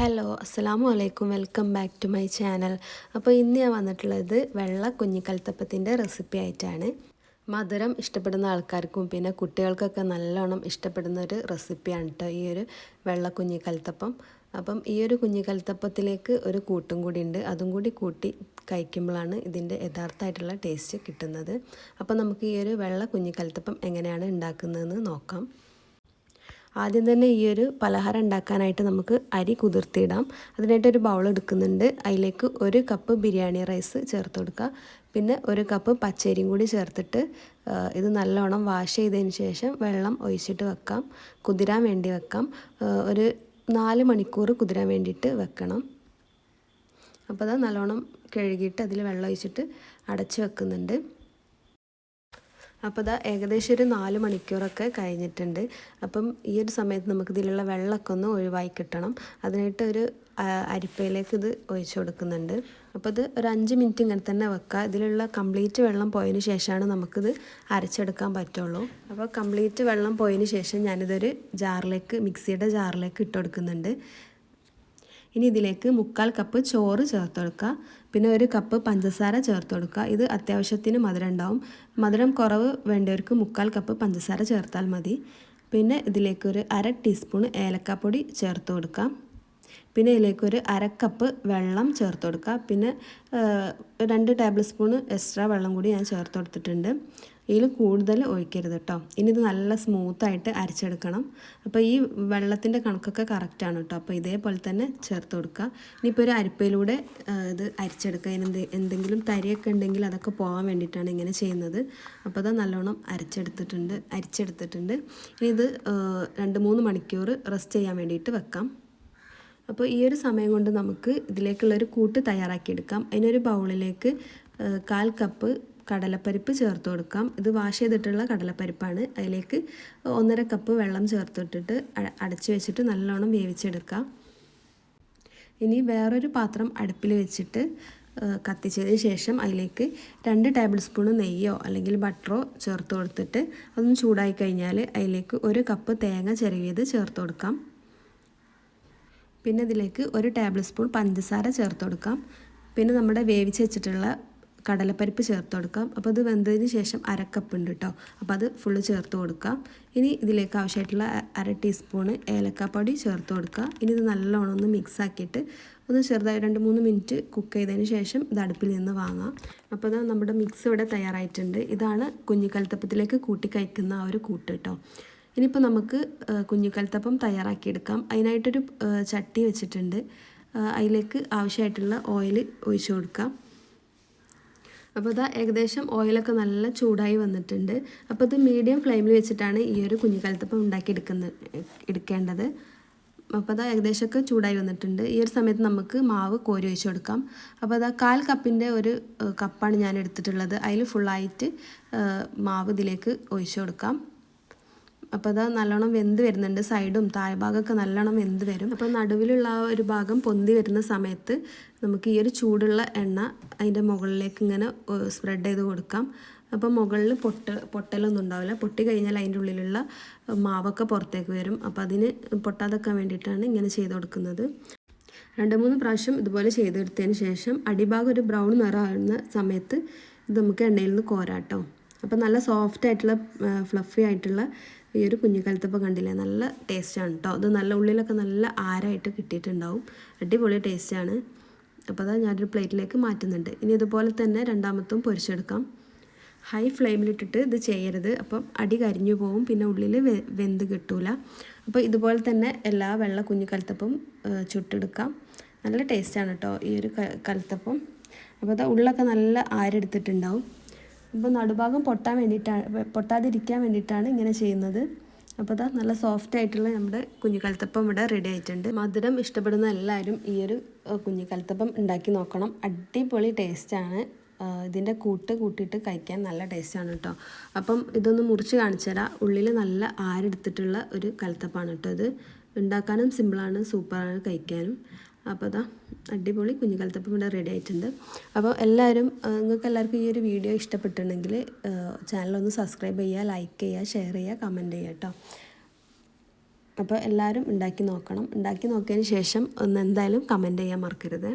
Hello അസ്സാം വലൈക്കും welcome back to my channel. അപ്പോൾ ഇന്ന് ഞാൻ വന്നിട്ടുള്ളത് വെള്ള കുഞ്ഞിക്കൽത്തപ്പത്തിന്റെ റെസിപ്പി ആയിട്ടാണ്. മധുരം ഇഷ്ടപ്പെടുന്ന ആൾക്കാർക്കും പിന്നെ കുട്ടികൾക്കൊക്കെ നല്ലോണം ഇഷ്ടപ്പെടുന്ന ഒരു റെസിപ്പിയാണ് കേട്ടോ ഈ ഒരു വെള്ള കുഞ്ഞിക്കൽത്തപ്പം. അപ്പം ഈ ഒരു കുഞ്ഞിക്കൽത്തപ്പത്തിലേക്ക് ഒരു കൂട്ടും കൂടി ഉണ്ട്. അതും കൂടി കൂട്ടി കഴിക്കുമ്പോഴാണ് ഇതിന്റെ യഥാർത്ഥമായിട്ടുള്ള ടേസ്റ്റ് കിട്ടുന്നത്. അപ്പോൾ നമുക്ക് ഈ ഒരു വെള്ള കുഞ്ഞിക്കൽത്തപ്പം എങ്ങനെയാണ് ഉണ്ടാക്കുന്നതെന്ന് നോക്കാം. ആദ്യം തന്നെ ഈ ഒരു പലഹാരം ഉണ്ടാക്കാനായിട്ട് നമുക്ക് അരി കുതിർത്തിയിടാം. അതിനായിട്ട് ഒരു ബൗൾ എടുക്കുന്നുണ്ട്. അതിലേക്ക് ഒരു കപ്പ് ബിരിയാണി റൈസ് ചേർത്ത് കൊടുക്കുക. പിന്നെ ഒരു കപ്പ് പച്ചരിയും കൂടി ചേർത്തിട്ട് ഇത് നല്ലോണം വാഷ് ചെയ്തതിന് ശേഷം വെള്ളം ഒഴിച്ചിട്ട് വെക്കാം. കുതിരാൻ വേണ്ടി വെക്കാം. ഒരു നാല് മണിക്കൂർ കുതിരാൻ വേണ്ടിയിട്ട് വെക്കണം. അപ്പോൾ അത് നല്ലോണം കഴുകിയിട്ട് അതിൽ വെള്ളം ഒഴിച്ചിട്ട് അടച്ച് വെക്കുന്നുണ്ട്. അപ്പോൾ ഇതാ ഏകദേശം ഒരു നാല് മണിക്കൂറൊക്കെ കഴിഞ്ഞിട്ടുണ്ട്. അപ്പം ഈ ഒരു സമയത്ത് നമുക്ക് ഇതിലുള്ള വെള്ളമൊക്കെ ഒന്ന് ഒഴിവായി കിട്ടണം. അതിനായിട്ട് ഒരു അരിപ്പയിലേക്ക് ഇത് ഒഴിച്ചു കൊടുക്കുന്നുണ്ട്. അപ്പോൾ ഇത് ഒരു അഞ്ച് മിനിറ്റ് ഇങ്ങനെ തന്നെ വെക്കുക ഇതിലുള്ള കംപ്ലീറ്റ് വെള്ളം പോയതിന് ശേഷമാണ് നമുക്കിത് അരച്ചെടുക്കാൻ പറ്റുള്ളൂ. അപ്പോൾ കംപ്ലീറ്റ് വെള്ളം പോയതിന് ശേഷം ഞാനിതൊരു ജാറിലേക്ക് മിക്സിയുടെ ജാറിലേക്ക് ഇട്ട് കൊടുക്കുന്നുണ്ട്. ഇനി ഇതിലേക്ക് മുക്കാൽ കപ്പ് ചോറ് ചേർത്ത് കൊടുക്കുക. പിന്നെ ഒരു കപ്പ് പഞ്ചസാര ചേർത്ത് കൊടുക്കുക. ഇത് അത്യാവശ്യത്തിന് മധുരം ഉണ്ടാവും. മധുരം കുറവ് വേണ്ടവർക്ക് മുക്കാൽ കപ്പ് പഞ്ചസാര ചേർത്താൽ മതി. പിന്നെ ഇതിലേക്ക് ഒരു അര ടീസ്പൂൺ ഏലക്കാപ്പൊടി ചേർത്ത് കൊടുക്കാം പിന്നെ ഇതിലേക്ക് ഒരു അരക്കപ്പ് വെള്ളം ചേർത്ത് കൊടുക്കുക പിന്നെ രണ്ട് ടേബിൾ സ്പൂൺ എക്സ്ട്രാ വെള്ളം കൂടി ഞാൻ ചേർത്ത് കൊടുത്തിട്ടുണ്ട് ഇതിൽ കൂടുതൽ ഒഴിക്കരുത് കേട്ടോ ഇനി ഇത് നല്ല സ്മൂത്തായിട്ട് അരച്ചെടുക്കണം. അപ്പോൾ ഈ വെള്ളത്തിന്റെ കണക്കൊക്കെ കറക്റ്റാണ് കേട്ടോ അപ്പോൾ ഇതേപോലെ തന്നെ ചേർത്ത് കൊടുക്കുക ഇനിയിപ്പോൾ ഒരു അരിപ്പയിലൂടെ ഇത് അരച്ചെടുക്കുക. അതിന് എന്തെങ്കിലും തരിയൊക്കെ ഉണ്ടെങ്കിൽ അതൊക്കെ പോകാൻ വേണ്ടിയിട്ടാണ് ഇങ്ങനെ ചെയ്യുന്നത്. അപ്പോൾ അത് നല്ലോണം അരച്ചെടുത്തിട്ടുണ്ട് അരിച്ചെടുത്തിട്ടുണ്ട്. ഇനി ഇത് രണ്ട് മൂന്ന് മണിക്കൂർ റെസ്റ്റ് ചെയ്യാൻ വേണ്ടിയിട്ട് വെക്കാം. അപ്പോൾ ഈ ഒരു സമയം കൊണ്ട് നമുക്ക് ഇതിലേക്കുള്ളൊരു കൂട്ട് തയ്യാറാക്കിയെടുക്കാം. അതിനൊരു ബൗളിലേക്ക് കാൽ കപ്പ് കടലപ്പരിപ്പ് ചേർത്ത് കൊടുക്കാം. ഇത് വാഷ് ചെയ്തിട്ടുള്ള കടലപ്പരിപ്പാണ്. അതിലേക്ക് ഒന്നര കപ്പ് വെള്ളം ചേർത്തിട്ടിട്ട് അടച്ച് വെച്ചിട്ട് നല്ലോണം വേവിച്ചെടുക്കാം. ഇനി വേറൊരു പാത്രം അടുപ്പിൽ വെച്ചിട്ട് കത്തിച്ചതിന് ശേഷം അതിലേക്ക് രണ്ട് ടേബിൾ സ്പൂൺ നെയ്യോ അല്ലെങ്കിൽ ബട്ടറോ ചേർത്ത് കൊടുത്തിട്ട് അതൊന്ന് ചൂടായി കഴിഞ്ഞാൽ അതിലേക്ക് ഒരു കപ്പ് തേങ്ങ ചിരവിയത് ചേർത്ത് കൊടുക്കാം. പിന്നെ ഇതിലേക്ക് ഒരു ടേബിൾ സ്പൂൺ പഞ്ചസാര ചേർത്ത് കൊടുക്കാം. പിന്നെ നമ്മുടെ വേവിച്ച് വെച്ചിട്ടുള്ള കടലപ്പരിപ്പ് ചേർത്ത് കൊടുക്കാം. അപ്പോൾ അത് വെന്തതിന് ശേഷം അരക്കപ്പ് ഉണ്ട് കേട്ടോ അപ്പോൾ അത് ഫുള്ള് ചേർത്ത് കൊടുക്കാം. ഇനി ഇതിലേക്ക് ആവശ്യമായിട്ടുള്ള അര ടീസ്പൂണ് ഏലക്കാപ്പൊടി ചേർത്ത് കൊടുക്കുക ഇനി ഇത് നല്ലോണം ഒന്ന് മിക്സ് ആക്കിയിട്ട് ഒന്ന് ചെറുതായി രണ്ട് മൂന്ന് മിനിറ്റ് കുക്ക് ചെയ്തതിന് ശേഷം ഇത് അടുപ്പിൽ നിന്ന് വാങ്ങാം. അപ്പോൾ നമ്മുടെ മിക്സ് ഇവിടെ തയ്യാറായിട്ടുണ്ട്. ഇതാണ് കുഞ്ഞിക്കൽത്തപ്പത്തിലേക്ക് കൂട്ടി കഴിക്കുന്ന ആ ഒരു കൂട്ട് കേട്ടോ ഇനിയിപ്പോൾ നമുക്ക് കുഞ്ഞിക്കൽത്തപ്പം തയ്യാറാക്കിയെടുക്കാം. അതിനായിട്ടൊരു ചട്ടി വെച്ചിട്ടുണ്ട്. അതിലേക്ക് ആവശ്യമായിട്ടുള്ള ഓയിൽ ഒഴിച്ചു കൊടുക്കാം. അപ്പോൾ ഇതാ ഏകദേശം ഓയിലൊക്കെ നല്ല ചൂടായി വന്നിട്ടുണ്ട്. അപ്പോൾ ഇത് മീഡിയം ഫ്ലെയിമിൽ വെച്ചിട്ടാണ് ഈ ഒരു ഉണ്ടാക്കി ഉണ്ടാക്കിയെടുക്കുന്നത് എടുക്കേണ്ടത്. അപ്പോൾ അതാ ഏകദേശമൊക്കെ ചൂടായി വന്നിട്ടുണ്ട്. ഈ ഒരു സമയത്ത് നമുക്ക് മാവ് കോരി ഒഴിച്ചു കൊടുക്കാം. അപ്പോൾ അതാ കാൽ കപ്പിന്റെ ഒരു കപ്പാണ് ഞാൻ എടുത്തിട്ടുള്ളത്. അതിൽ ഫുള്ളായിട്ട് മാവ് ഇതിലേക്ക് ഒഴിച്ചു കൊടുക്കാം. അപ്പോൾ അത് നല്ലോണം വെന്ത് വരുന്നുണ്ട്. സൈഡും താഴ്ഭാഗമൊക്കെ നല്ലോണം വെന്ത് വരും. അപ്പോൾ നടുവിലുള്ള ആ ഒരു ഭാഗം പൊന്തി വരുന്ന സമയത്ത് നമുക്ക് ഈ ഒരു ചൂടുള്ള എണ്ണ അതിന്റെ മുകളിലേക്ക് ഇങ്ങനെ സ്പ്രെഡ് ചെയ്ത് കൊടുക്കാം. അപ്പോൾ മുകളിൽ പൊട്ട പൊട്ടലൊന്നും ഉണ്ടാവില്ല. പൊട്ടി കഴിഞ്ഞാൽ അതിന്റെ ഉള്ളിലുള്ള മാവൊക്കെ പുറത്തേക്ക് വരും. അപ്പോൾ അതിന് പൊട്ടാതെക്കാൻ വേണ്ടിയിട്ടാണ് ഇങ്ങനെ ചെയ്ത് കൊടുക്കുന്നത്. രണ്ട് മൂന്ന് പ്രാവശ്യം ഇതുപോലെ ചെയ്തെടുത്തതിന് ശേഷം അടിഭാഗം ഒരു ബ്രൗൺ നിറമാകുന്ന സമയത്ത് ഇത് നമുക്ക് എണ്ണയിൽ നിന്ന് കോരാട്ടോ. അപ്പോൾ നല്ല സോഫ്റ്റ് ആയിട്ടുള്ള ഫ്ലഫി ആയിട്ടുള്ള ഈ ഒരു കുഞ്ഞിക്കാലത്തപ്പം കണ്ടില്ലേ? നല്ല ടേസ്റ്റാണ് കേട്ടോ അത് നല്ല ഉള്ളിലൊക്കെ നല്ല ആരായിട്ട് കിട്ടിയിട്ടുണ്ടാവും. അടിപൊളി ടേസ്റ്റാണ് അപ്പോൾ അത് ഞാനൊരു പ്ലേറ്റിലേക്ക് മാറ്റുന്നുണ്ട്. ഇനി ഇതുപോലെ തന്നെ രണ്ടാമത്തും പൊരിച്ചെടുക്കാം. ഹൈ ഫ്ലെയിമിലിട്ടിട്ട് ഇത് ചെയ്യരുത്. അപ്പം അടി കരിഞ്ഞു പോവും. പിന്നെ ഉള്ളിൽ വെന്ത് കിട്ടൂല. അപ്പോൾ ഇതുപോലെ തന്നെ എല്ലാ വെള്ള കുഞ്ഞു കലത്തപ്പം ചുട്ടെടുക്കാം. നല്ല ടേസ്റ്റാണ് കേട്ടോ ഈ ഒരു കലത്തപ്പം. അപ്പോൾ അത് ഉള്ളൊക്കെ നല്ല ആരെടുത്തിട്ടുണ്ടാവും. ഇപ്പോൾ നടുഭാഗം പൊട്ടാൻ വേണ്ടിയിട്ടാണ് പൊട്ടാതിരിക്കാൻ വേണ്ടിയിട്ടാണ് ഇങ്ങനെ ചെയ്യുന്നത്. അപ്പോൾ അതാ നല്ല സോഫ്റ്റ് ആയിട്ടുള്ള നമ്മുടെ കുഞ്ഞിക്കലത്തപ്പം ഇവിടെ റെഡി ആയിട്ടുണ്ട്. മധുരം ഇഷ്ടപ്പെടുന്ന എല്ലാവരും ഈ ഒരു കുഞ്ഞിക്കലത്തപ്പം ഉണ്ടാക്കി നോക്കണം. അടിപൊളി ടേസ്റ്റാണ് ഇതിന്റെ കൂട്ട് കൂട്ടിയിട്ട് കഴിക്കാൻ നല്ല ടേസ്റ്റാണ് കേട്ടോ അപ്പം ഇതൊന്ന് മുറിച്ച് കാണിച്ചു തരാം. ഉള്ളിൽ നല്ല ആരെടുത്തിട്ടുള്ള ഒരു കലത്തപ്പാണ് കേട്ടോ ഇത്. ഉണ്ടാക്കാനും സിമ്പിളാണ് സൂപ്പറാണ് കഴിക്കാനും. അപ്പോൾ അതാ അടിപൊളി കുഞ്ഞുകാലത്തപ്പം ഇവിടെ റെഡി ആയിട്ടുണ്ട്. അപ്പോൾ എല്ലാവരും നിങ്ങൾക്ക് എല്ലാവർക്കും ഈ ഒരു വീഡിയോ ഇഷ്ടപ്പെട്ടിട്ടുണ്ടെങ്കിൽ ചാനലൊന്ന് സബ്സ്ക്രൈബ് ചെയ്യുക ലൈക്ക് ചെയ്യുക ഷെയർ ചെയ്യുക കമന്റ് ചെയ്യുക കേട്ടോ. അപ്പോൾ എല്ലാവരും ഉണ്ടാക്കി നോക്കണം. ഉണ്ടാക്കി നോക്കിയതിന് ശേഷം ഒന്ന് എന്തായാലും കമന്റ് ചെയ്യാൻ മറക്കരുത്.